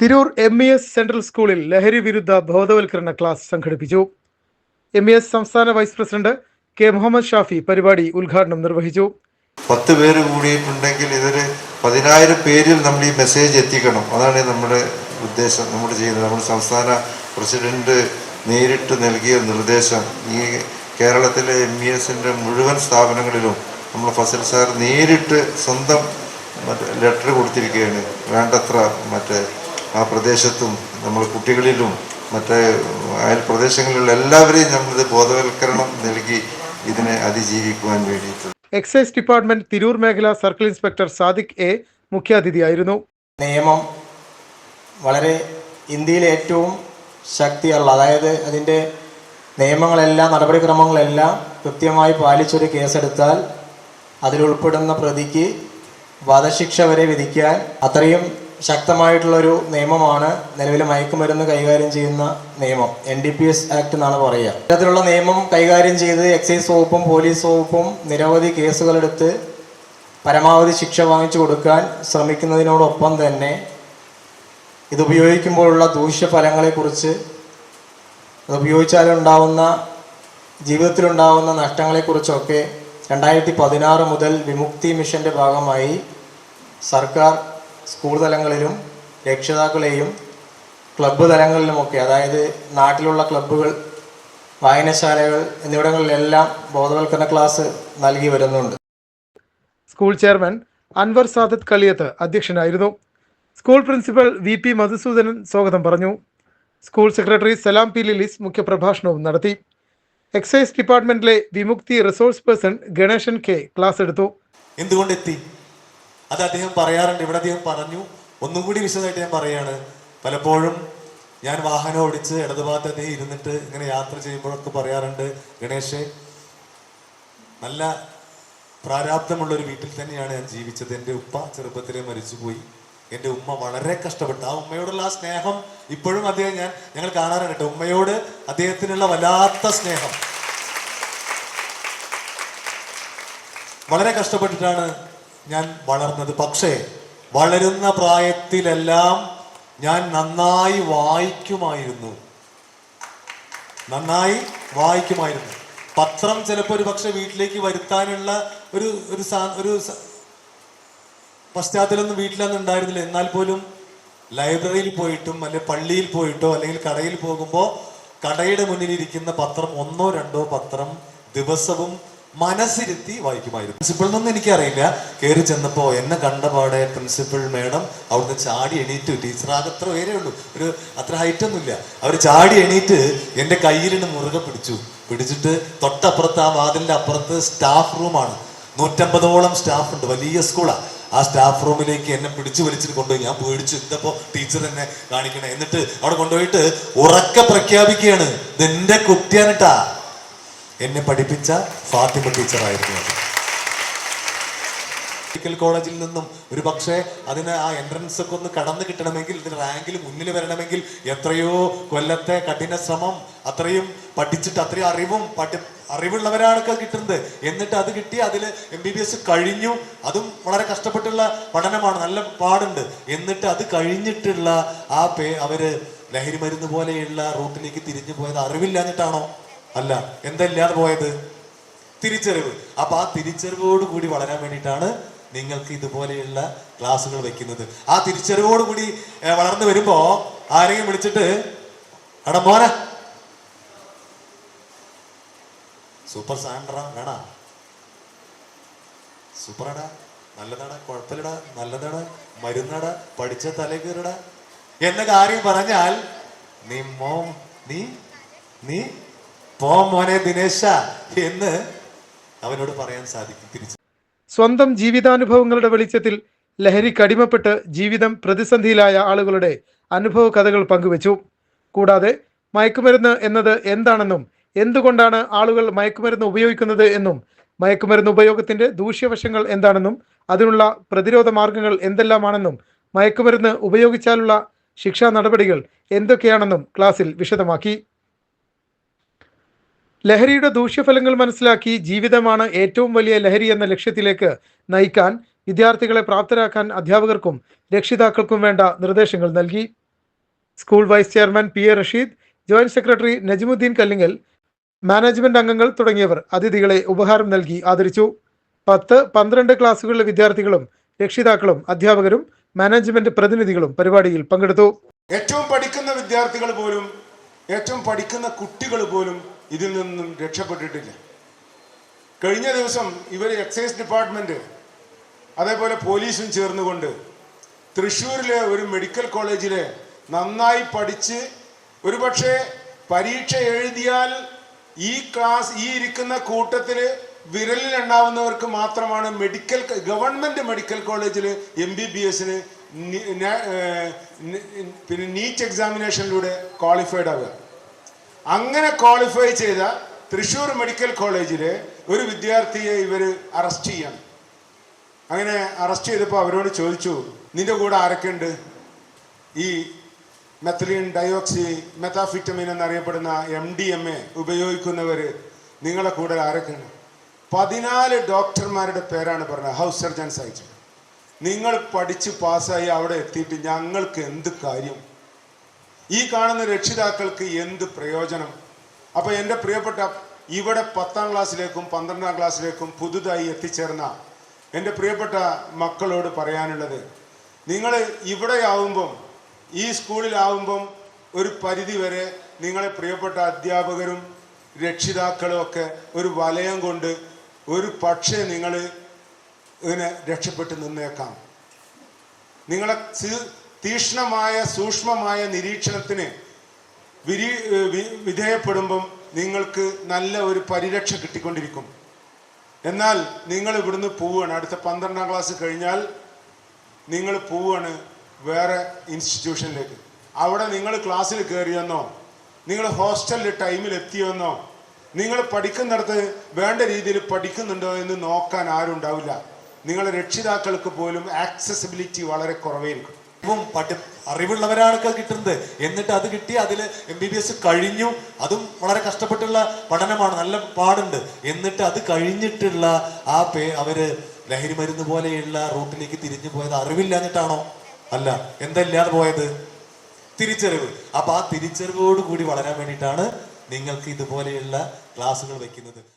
Tirur M E S central സ്കൂളിൽ ലഹരി വിരുദ്ധ ബോധവൽക്കരണ ക്ലാസ് സംഘടിപ്പിച്ചു. എം ഇ എസ് സംസ്ഥാന vice president K Muhammad Shafi പരിപാടി ഉദ്ഘാടനം നിർവഹിച്ചു. പത്ത് പേര് കൂടിയിട്ടുണ്ടെങ്കിൽ ഇതൊരു പതിനായിരം പേരിൽ നമ്മൾ ഈ മെസ്സേജ് എത്തിക്കണം. അതാണ് നമ്മുടെ ഉദ്ദേശം നമ്മൾ ചെയ്യുന്നത്. നമ്മുടെ സംസ്ഥാന പ്രസിഡന്റ് നേരിട്ട് നൽകിയ നിർദ്ദേശം. ഈ കേരളത്തിലെ എം ഇ എസിന്റെ മുഴുവൻ സ്ഥാപനങ്ങളിലും നമ്മൾ ഫസൽ സാർ നേരിട്ട് സ്വന്തം മറ്റേ ലെറ്റർ കൊടുത്തിരിക്കുകയാണ്. വേണ്ടത്ര മറ്റേ ആ പ്രദേശത്തും നമ്മൾ കുട്ടികളിലും മറ്റ് അയൽ പ്രദേശങ്ങളിലുള്ള എല്ലാവരെയും നമ്മളിത് ബോധവൽക്കരണം നൽകി ഇതിനെ അതിജീവിക്കുവാൻ വേണ്ടിയിട്ട്. എക്സൈസ് ഡിപ്പാർട്ട്മെന്റ് തിരൂർ മേഖല സർക്കിൾ ഇൻസ്പെക്ടർ സാദിഖ് എ മുഖ്യാതിഥിയായിരുന്നു. നിയമം വളരെ ഇന്ത്യയിലെ ഏറ്റവും ശക്തിയുള്ള അതായത് അതിന്റെ നിയമങ്ങളെല്ലാം നടപടിക്രമങ്ങളെല്ലാം കൃത്യമായി പാലിച്ചൊരു കേസെടുത്താൽ അതിലുൾപ്പെടുന്ന പ്രതിക്ക് വധശിക്ഷ വരെ വിധിക്കാൻ അത്രയും ശക്തമായിട്ടുള്ളൊരു നിയമമാണ് നിലവിലെ മയക്കുമരുന്ന് കൈകാര്യം ചെയ്യുന്ന നിയമം N D P S act എന്നാണ് പറയുക. ഇത്തരത്തിലുള്ള നിയമം കൈകാര്യം ചെയ്ത് എക്സൈസ് വകുപ്പും പോലീസ് വകുപ്പും നിരവധി കേസുകളെടുത്ത് പരമാവധി ശിക്ഷ വാങ്ങിച്ചു കൊടുക്കാൻ ശ്രമിക്കുന്നതിനോടൊപ്പം തന്നെ ഇതുപയോഗിക്കുമ്പോഴുള്ള ദൂഷ്യഫലങ്ങളെക്കുറിച്ച് അതുപയോഗിച്ചാലുണ്ടാവുന്ന ജീവിതത്തിലുണ്ടാവുന്ന നഷ്ടങ്ങളെക്കുറിച്ചൊക്കെ രണ്ടായിരത്തി പതിനാറ് മുതൽ വിമുക്തി മിഷന്റെ ഭാഗമായി സർക്കാർ സ്കൂൾ തലങ്ങളിലും രക്ഷിതാക്കളെയും ക്ലബ്ബ് തലങ്ങളിലുമൊക്കെ അതായത് നാട്ടിലുള്ള ക്ലബ്ബുകൾ വായനശാലകൾ എന്നിവിടങ്ങളിലെല്ലാം ബോധവൽക്കരണ ക്ലാസ് നൽകി വരുന്നുണ്ട്. സ്കൂൾ ചെയർമാൻ അൻവർ സാദത്ത് കളിയത്ത് അധ്യക്ഷനായിരുന്നു. School principal V P Madhusoodanan സ്വാഗതം പറഞ്ഞു. സ്കൂൾ സെക്രട്ടറി സലാം പി ലിലിസ് മുഖ്യപ്രഭാഷണവും നടത്തി. Excise ഡിപ്പാർട്ട്മെന്റിലെ Vimukthi resource person Ganesan K class എടുത്തു. എന്തുകൊണ്ട് എത്തി അത് അദ്ദേഹം പറയാറുണ്ട്. ഇവിടെ അദ്ദേഹം പറഞ്ഞു ഒന്നും കൂടി വിശദമായിട്ട് ഞാൻ പറയാണ്. പലപ്പോഴും ഞാൻ വാഹനം ഓടിച്ച് ഇടതുഭാഗത്ത് അദ്ദേഹം ഇരുന്നിട്ട് ഇങ്ങനെ യാത്ര ചെയ്യുമ്പോഴൊക്കെ പറയാറുണ്ട് ഗണേഷെ നല്ല പ്രാരാബ്ദമുള്ള ഒരു വീട്ടിൽ തന്നെയാണ് ഞാൻ ജീവിച്ചത്. എന്റെ ഉപ്പ ചെറുപ്പത്തിലേ മരിച്ചുപോയി. എന്റെ ഉമ്മ വളരെ കഷ്ടപ്പെട്ടു. ആ ഉമ്മയോടുള്ള ആ സ്നേഹം ഇപ്പോഴും അദ്ദേഹം ഞാൻ ഞങ്ങൾ കാണാറുണ്ട് ഉമ്മയോട് അദ്ദേഹത്തിനുള്ള വല്ലാത്ത സ്നേഹം. വളരെ കഷ്ടപ്പെട്ടിട്ടാണ് ഞാൻ വളർന്നത്. പക്ഷേ വളരുന്ന പ്രായത്തിലെല്ലാം ഞാൻ നന്നായി വായിക്കുമായിരുന്നു. നന്നായി വായിക്കുമായിരുന്നു. പത്രം ചിലപ്പോൾ ഒരു പക്ഷെ വീട്ടിലേക്ക് വരുത്താനുള്ള ഒരു ഒരു സാ- ഒരു വീട്ടിലൊന്നും ഉണ്ടായിരുന്നില്ല. എന്നാൽ പോലും ലൈബ്രറിയിൽ പോയിട്ടും അല്ലെങ്കിൽ പള്ളിയിൽ പോയിട്ടോ അല്ലെങ്കിൽ കടയിൽ പോകുമ്പോൾ കടയുടെ മുന്നിലിരിക്കുന്ന പത്രം ഒന്നോ രണ്ടോ പത്രം ദിവസവും മനസ്സിരുത്തി വായിക്കുമായിരുന്നു. പ്രിൻസിപ്പിൾ എന്നൊന്നും എനിക്കറിയില്ല. കയറി ചെന്നപ്പോൾ എന്നെ കണ്ടപാടെ പ്രിൻസിപ്പൾ മേഡം അവിടുന്ന് ചാടി എണീറ്റ് ടീച്ചർ അത്ര ഉയരേ ഉള്ളൂ. ഒരു അത്ര ഹൈറ്റ് ഒന്നുമില്ല. അവർ ചാടി എണീറ്റ് എന്റെ കയ്യിലിന് മുറുകെ പിടിച്ചു. പിടിച്ചിട്ട് തൊട്ടപ്പുറത്ത് ആ വാതിലിന്റെ അപ്പുറത്ത് സ്റ്റാഫ് റൂമാണ് നൂറ്റമ്പതോളം സ്റ്റാഫ് ഉണ്ട്. വലിയ സ്കൂളാണ് ആ. സ്റ്റാഫ് റൂമിലേക്ക് എന്നെ പിടിച്ചു വലിച്ചിട്ട് കൊണ്ടുപോയി. ഞാൻ പേടിച്ചു. ഇന്നപ്പോ ടീച്ചർ എന്നെ കാണിക്കണേ? എന്നിട്ട് അവിടെ കൊണ്ടുപോയിട്ട് ഉറക്കെ പ്രഖ്യാപിക്കുകയാണ്. ഇതെന്റെ കുട്ടിയാനിട്ടാ എന്നെ പഠിപ്പിച്ച ഫാത്തിമ ടീച്ചറായിരുന്നു അത്. മെഡിക്കൽ കോളേജിൽ നിന്നും ഒരു പക്ഷേ അതിന് ആ എൻട്രൻസ് ഒക്കെ ഒന്ന് കടന്നു കിട്ടണമെങ്കിൽ ഇതിന് റാങ്കിൽ മുന്നിൽ വരണമെങ്കിൽ എത്രയോ കൊല്ലത്തെ കഠിന ശ്രമം അത്രയും പഠിച്ചിട്ട് അത്രയും അറിവും പഠി അറിവുള്ളവരാണൊക്കെ കിട്ടുന്നത്. എന്നിട്ട് അത് കിട്ടി അതിൽ എം ബി ബി എസ് കഴിഞ്ഞു. അതും വളരെ കഷ്ടപ്പെട്ടുള്ള പഠനമാണ് നല്ല പാടുണ്ട്. എന്നിട്ട് അത് കഴിഞ്ഞിട്ടുള്ള ആ പേ അവർ ലഹരി മരുന്ന് പോലെയുള്ള റൂട്ടിലേക്ക് തിരിഞ്ഞു പോയത് അറിവില്ലാഞ്ഞിട്ടാണോ? അല്ല എന്തല്ലാതെ പോയത്? തിരിച്ചറിവ്. അപ്പൊ ആ തിരിച്ചറിവോട് കൂടി വളരാൻ വേണ്ടിയിട്ടാണ് നിങ്ങൾക്ക് ഇതുപോലെയുള്ള ക്ലാസ്സുകൾ വെക്കുന്നത്. ആ തിരിച്ചറിവോട് കൂടി വളർന്നു വരുമ്പോ ആരെങ്കിലും വിളിച്ചിട്ട് എടാ മോനെ. സൂപ്പർ സാൻഡ്ര വേണ. സൂപ്പറാടാ നല്ലതാടാ കുഴപ്പമില്ലടാ നല്ലതാടാ മരുന്നട പഠിച്ച തലേ കയറിടാ. എന്ന കാര്യം പറഞ്ഞാൽ നീ മോം നീ നീ പോ മോനെ ദിനേശ എന്ന് അവനോട് പറയാൻ സാധിക്കും തിരിച്ചു. സ്വന്തം ജീവിതാനുഭവങ്ങളുടെ വെളിച്ചത്തിൽ ലഹരിക്ക് അടിമപ്പെട്ട് ജീവിതം പ്രതിസന്ധിയിലായ ആളുകളുടെ അനുഭവ കഥകൾ പങ്കുവച്ചു. കൂടാതെ മയക്കുമരുന്ന് എന്നത് എന്താണെന്നും എന്തുകൊണ്ടാണ് ആളുകൾ മയക്കുമരുന്ന് ഉപയോഗിക്കുന്നത് എന്നും മയക്കുമരുന്ന് ഉപയോഗത്തിന്റെ ദൂഷ്യവശങ്ങൾ എന്താണെന്നും അതിനുള്ള പ്രതിരോധ മാർഗങ്ങൾ എന്തെല്ലാമാണെന്നും മയക്കുമരുന്ന് ഉപയോഗിച്ചാലുള്ള ശിക്ഷാ നടപടികൾ എന്തൊക്കെയാണെന്നും ക്ലാസ്സിൽ വിശദമാക്കി. ലഹരിയുടെ ദൂഷ്യഫലങ്ങൾ മനസ്സിലാക്കി ജീവിതമാണ് ഏറ്റവും വലിയ ലഹരി എന്ന ലക്ഷ്യത്തിലേക്ക് നയിക്കാൻ വിദ്യാർത്ഥികളെ പ്രാപ്തരാക്കാൻ അധ്യാപകർക്കും രക്ഷിതാക്കൾക്കും വേണ്ട നിർദ്ദേശങ്ങൾ നൽകി. School vice chairman P A Rasheed joint secretary Najimuddeen Kallingal management അംഗങ്ങൾ തുടങ്ങിയവർ അതിഥികളെ ഉപഹാരം നൽകി ആദരിച്ചു. പത്ത് പന്ത്രണ്ട് ക്ലാസ്സുകളിലെ വിദ്യാർത്ഥികളും രക്ഷിതാക്കളും അധ്യാപകരും മാനേജ്മെന്റ് പ്രതിനിധികളും പരിപാടിയിൽ പങ്കെടുത്തു. ഏറ്റവും പഠിക്കുന്ന വിദ്യാർത്ഥികൾ പോലും ഏറ്റവും പഠിക്കുന്ന കുട്ടികൾ പോലും ഇതിൽ നിന്നും രക്ഷപ്പെട്ടിട്ടില്ല. കഴിഞ്ഞ ദിവസം ഇവർ എക്സൈസ് ഡിപ്പാർട്ട്മെന്റ് അതേപോലെ പോലീസും ചേർന്നുകൊണ്ട് തൃശ്ശൂരിലെ ഒരു മെഡിക്കൽ കോളേജിലെ നന്നായി പഠിച്ച് ഒരുപക്ഷെ പരീക്ഷ എഴുതിയാൽ ഈ ക്ലാസ് ഈ ഇരിക്കുന്ന കൂട്ടത്തിൽ വിരലിൽ മാത്രമാണ് മെഡിക്കൽ ഗവൺമെന്റ് മെഡിക്കൽ കോളേജിൽ എം ബി ബി എസിന് പിന്നെ നീറ്റ് എക്സാമിനേഷനിലൂടെ ക്വാളിഫൈഡ് ആവുക. അങ്ങനെ ക്വാളിഫൈ ചെയ്ത തൃശ്ശൂർ മെഡിക്കൽ കോളേജിലെ ഒരു വിദ്യാർത്ഥിയെ ഇവർ അറസ്റ്റ് ചെയ്യാണ്. അങ്ങനെ അറസ്റ്റ് ചെയ്തപ്പോൾ അവരോട് ചോദിച്ചു നിന്റെ കൂടെ ആരൊക്കെയുണ്ട്? ഈ മെത്തലിൻ ഡയോക്സി മെത്താഫിറ്റമിൻ എന്നറിയപ്പെടുന്ന എം ഡി എം എ ഉപയോഗിക്കുന്നവർ നിങ്ങളെ കൂടെ ആരൊക്കെയാണ്? പതിനാല് ഡോക്ടർമാരുടെ പേരാണ് പറഞ്ഞത് ഹൗസ് സർജൻസ് അയച്ചത് നിങ്ങൾ പഠിച്ച് പാസ്സായി അവിടെ എത്തിയിട്ട് ഞങ്ങൾക്ക് എന്ത് കാര്യം? ഈ കാണുന്ന രക്ഷിതാക്കൾക്ക് എന്ത് പ്രയോജനം? അപ്പൊ എന്റെ പ്രിയപ്പെട്ട ഇവിടെ പത്താം ക്ലാസ്സിലേക്കും പന്ത്രണ്ടാം ക്ലാസ്സിലേക്കും പുതുതായി എത്തിച്ചേർന്ന എന്റെ പ്രിയപ്പെട്ട മക്കളോട് പറയാനുള്ളത് നിങ്ങൾ ഇവിടെയാവുമ്പം ഈ സ്കൂളിലാവുമ്പം ഒരു പരിധി വരെ നിങ്ങളെ പ്രിയപ്പെട്ട അധ്യാപകരും രക്ഷിതാക്കളും ഒക്കെ ഒരു വലയം കൊണ്ട് ഒരു പക്ഷേ നിങ്ങൾ ഇതിനെ രക്ഷപ്പെട്ട് നിന്നേക്കാം. നിങ്ങളെ തീക്ഷ്ണമായ സൂക്ഷ്മമായ നിരീക്ഷണത്തിന് വിരി വിധേയപ്പെടുമ്പം നിങ്ങൾക്ക് നല്ല ഒരു പരിരക്ഷ കിട്ടിക്കൊണ്ടിരിക്കും. എന്നാൽ നിങ്ങൾ ഇവിടുന്ന് പോവുകയാണ്. അടുത്ത പന്ത്രണ്ടാം ക്ലാസ് കഴിഞ്ഞാൽ നിങ്ങൾ പോവുകയാണ് വേറെ ഇൻസ്റ്റിറ്റ്യൂഷനിലേക്ക് അവിടെ നിങ്ങൾ ക്ലാസ്സിൽ കയറിയെന്നോ നിങ്ങൾ ഹോസ്റ്റലിൽ ടൈമിൽ എത്തിയെന്നോ നിങ്ങൾ പഠിക്കുന്നിടത്ത് വേണ്ട രീതിയിൽ പഠിക്കുന്നുണ്ടോ എന്ന് നോക്കാൻ ആരും ഉണ്ടാവില്ല നിങ്ങളുടെ രക്ഷിതാക്കൾക്ക് പോലും ആക്സസിബിലിറ്റി വളരെ കുറവായിരിക്കും. പഠി അറിവുള്ളവരാണൊക്കെ കിട്ടുന്നത്. എന്നിട്ട് അത് കിട്ടി അതിൽ എം ബി ബി എസ് കഴിഞ്ഞു. അതും വളരെ കഷ്ടപ്പെട്ടുള്ള പഠനമാണ്. നല്ല പാടുണ്ട്. എന്നിട്ട് അത് കഴിഞ്ഞിട്ടുള്ള ആ പേ അവർ ലഹരി മരുന്ന് പോലെയുള്ള റൂട്ടിലേക്ക് തിരിഞ്ഞു പോയത് അറിവില്ലാഞ്ഞിട്ടാണോ? അല്ല. എന്തല്ലാതെ പോയത്? തിരിച്ചറിവ്. അപ്പൊ ആ തിരിച്ചറിവോട് കൂടി വളരാൻ വേണ്ടിയിട്ടാണ് നിങ്ങൾക്ക് ഇതുപോലെയുള്ള ക്ലാസ്സുകൾ വെക്കുന്നത്.